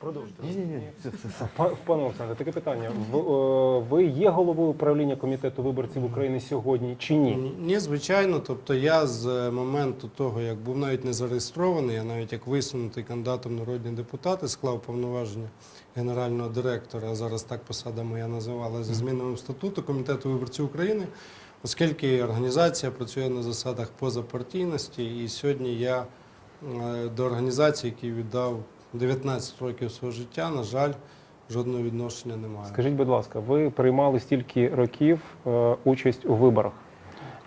Продовжуйте. Ні, ні, ні, Пане Олександре, таке питання. В- е, Ви є головою управління комітету виборців України сьогодні чи ні? Ні, звичайно. Тобто я з е, моменту того, як був навіть не зареєстрований, я навіть як висунутий кандидатом в народні депутати, склав повноваження генерального директора, а зараз так посада моя називала, зі змінами статуту Комітету виборців України, оскільки організація працює на засадах позапартійності, і сьогодні я е, до організації, якій віддав 19 років свого життя, на жаль, жодного відношення не маю. Скажіть, будь ласка, ви приймали стільки років е, участь у виборах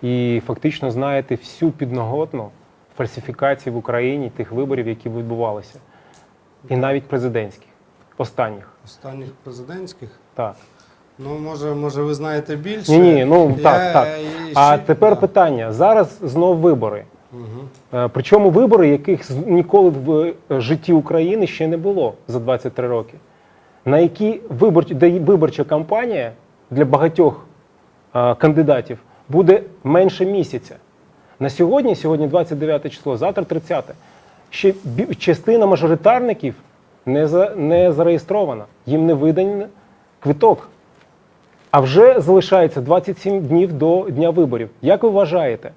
і фактично знаєте всю підноготну фальсифікації в Україні тих виборів, які відбувалися, і навіть президентських, останніх. Останніх президентських. Так. Ну, може, може, ви знаєте більше. Ні, ні, ну Я- так, так. і А ще- тепер да. питання: зараз знов вибори. Е, Причому вибори, яких ніколи в е, житті України ще не було за 23 роки. На які виборчі, де виборча кампанія для багатьох е, кандидатів буде менше місяця. На сьогодні, сьогодні 29 число, завтра 30. Ще частина мажоритарників не, за, не зареєстрована, їм не виданий квиток. А вже залишається 27 днів до дня виборів. Як ви вважаєте,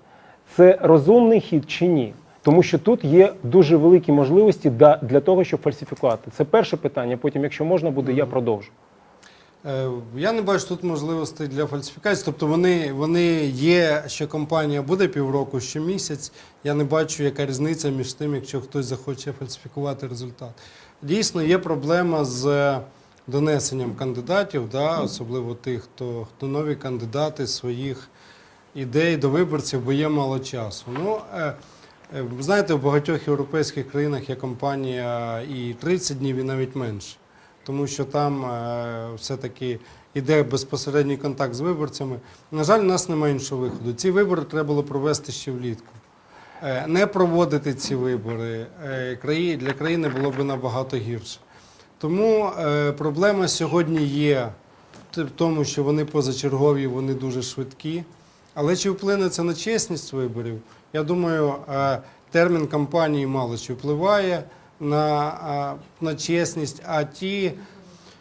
це розумний хід чи ні? Тому що тут є дуже великі можливості для того, щоб фальсифікувати. Це перше питання. Потім, якщо можна буде, я продовжу. Е, Я не бачу тут можливостей для фальсифікації. Тобто вони, вони є, що компанія буде півроку, що місяць. Я не бачу, яка різниця між тим, якщо хтось захоче фальсифікувати результат. Дійсно, є проблема з е, донесенням кандидатів, да, особливо тих, хто, хто нові кандидати своїх ідей до виборців, бо є мало часу. Ну, е, е, ви знаєте, в багатьох європейських країнах є компанія і 30 днів, і навіть менше. Тому що там е, все-таки йде безпосередній контакт з виборцями. На жаль, у нас немає іншого виходу. Ці вибори треба було провести ще влітку. Не проводити ці вибори для країни було б набагато гірше. Тому проблема сьогодні є в тому, що вони позачергові, вони дуже швидкі. Але чи вплине це на чесність виборів? Я думаю, е, термін кампанії мало чи впливає на, е, на чесність, а ті,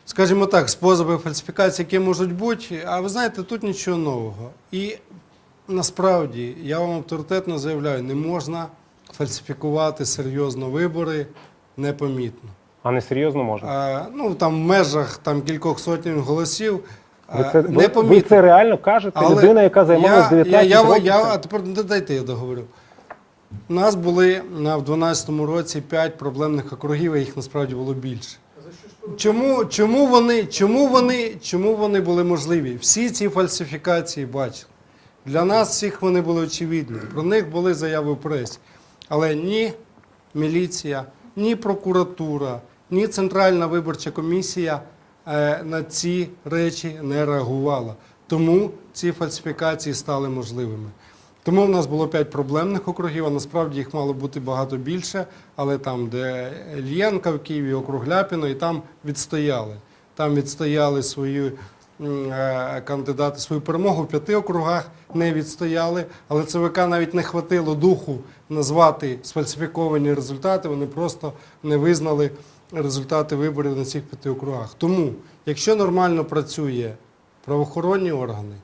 скажімо так, способи фальсифікації, які можуть бути, а ви знаєте, тут нічого нового. І насправді я вам авторитетно заявляю, не можна фальсифікувати серйозно вибори непомітно. А не серйозно можна. Е, ну там в межах там кількох сотень голосів. Ви це, ви, ви це реально кажете? Але Людина, яка займалася 19 я, я, років. я? А тепер не дайте я договорю. У нас були на, в 2012 році 5 проблемних округів, а їх насправді було більше. Чому, чому, вони, чому, вони, чому вони були можливі? Всі ці фальсифікації бачили. Для нас всіх вони були очевидні. Про них були заяви в пресі. Але ні міліція, ні прокуратура, ні Центральна виборча комісія на ці речі не реагувала. Тому ці фальсифікації стали можливими. Тому в нас було п'ять проблемних округів, а насправді їх мало бути багато більше, але там, де Ільєнка в Києві, округ Ляпіно, і там відстояли. Там відстояли свою е, кандидати свою перемогу в п'яти округах, не відстояли, але ЦВК навіть не хватило духу назвати сфальсифіковані результати, вони просто не визнали результати виборів на цих п'яти округах. Тому, якщо нормально працює правоохоронні органи,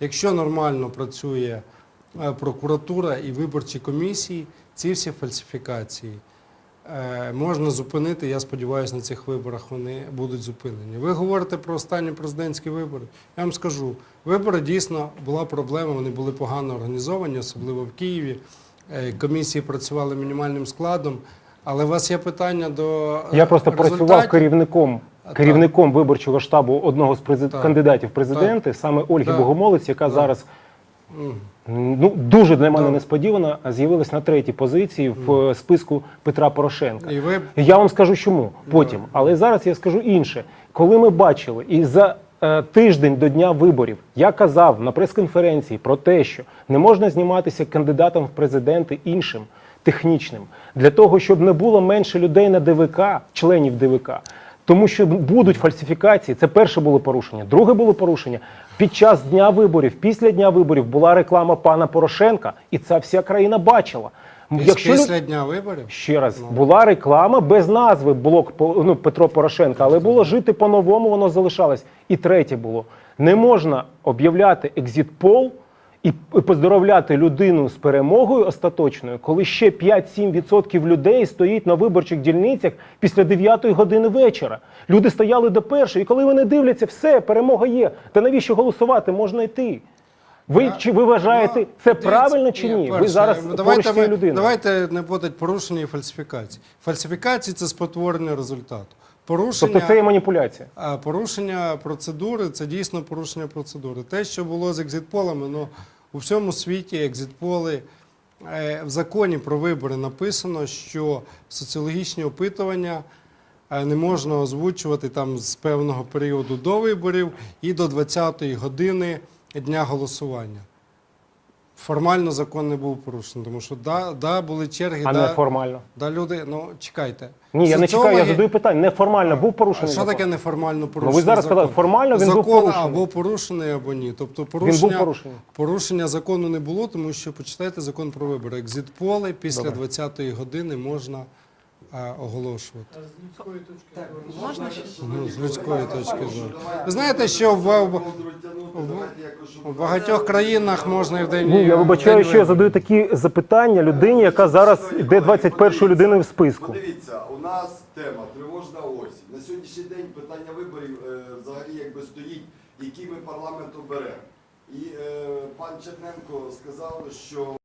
якщо нормально працює е, прокуратура і виборчі комісії, ці всі фальсифікації е, можна зупинити. Я сподіваюся, на цих виборах вони будуть зупинені. Ви говорите про останні президентські вибори. Я вам скажу, вибори дійсно була проблема, вони були погано організовані, особливо в Києві. Е, Комісії працювали мінімальним складом. Але у вас є питання до е, Я просто працював результатів? керівником. А, Керівником виборчого штабу одного з презид... Так. кандидатів в президенти, саме Ольги Так. Богомолець, яка Так. зараз ну дуже для мене Так. несподівано з'явилась на третій позиції в е, списку Петра Порошенка. І ви Я вам скажу чому потім, але зараз я скажу інше. Коли ми бачили і за е, тиждень до дня виборів я казав на прес-конференції про те, що не можна зніматися кандидатом в президенти іншим технічним, для того, щоб не було менше людей на ДВК, членів ДВК. Тому що будуть фальсифікації. Це перше було порушення. Друге було порушення. Під час дня виборів, після дня виборів була реклама пана Порошенка, і це вся країна бачила. Якщо Після дня виборів Ще раз, Ну. була реклама без назви блок ну, Петро Порошенка, але було жити по-новому, воно залишалось. І третє було: не можна об'являти екзит-пол і поздоровляти людину з перемогою остаточною, коли ще 5-7% людей стоїть на виборчих дільницях після 9 години вечора. Люди стояли до першої, і коли вони дивляться, все, перемога є. Та навіщо голосувати? Можна йти. Ви чи ви вважаєте Ну, це дивіться, правильно чи ні? Ви перше, зараз ну, давайте, ми, людиною. давайте не будуть порушення і фальсифікації. Фальсифікації це спотворення результату. Порушення, Тобто це є маніпуляція. порушення процедури це дійсно порушення процедури. Те, що було з екзитполами, ну у всьому світі екзитполи е, в законі про вибори написано, що соціологічні опитування. е, Не можна озвучувати там з певного періоду до виборів і до 20-ї години дня голосування. Формально закон не був порушений, тому що да, да були черги, А да, не формально. да люди. Ну чекайте. Ні, я не чекаю, я задаю питання. Неформально був А порушений. що закон? таке неформально порушений? Ну, ви зараз закон? сказали, формально він був порушений. або порушений, або ні. Тобто Він порушення, був порушений. порушення закону не було, тому що почитайте закон про вибори. Екзит-поли після Добре. 20-ї години можна а, оголошувати. Можна ще? Ну, з людської точки зору. Ви знаєте, що в, в, в багатьох країнах можна і в день. Ні, я вибачаю, що я задаю такі запитання людині, яка зараз йде 21 людиною в списку. Подивіться, у нас тема тривожна осінь. На сьогоднішній день питання виборів е, взагалі якби стоїть, який ми парламент оберемо. І е, пан Черненко сказав, що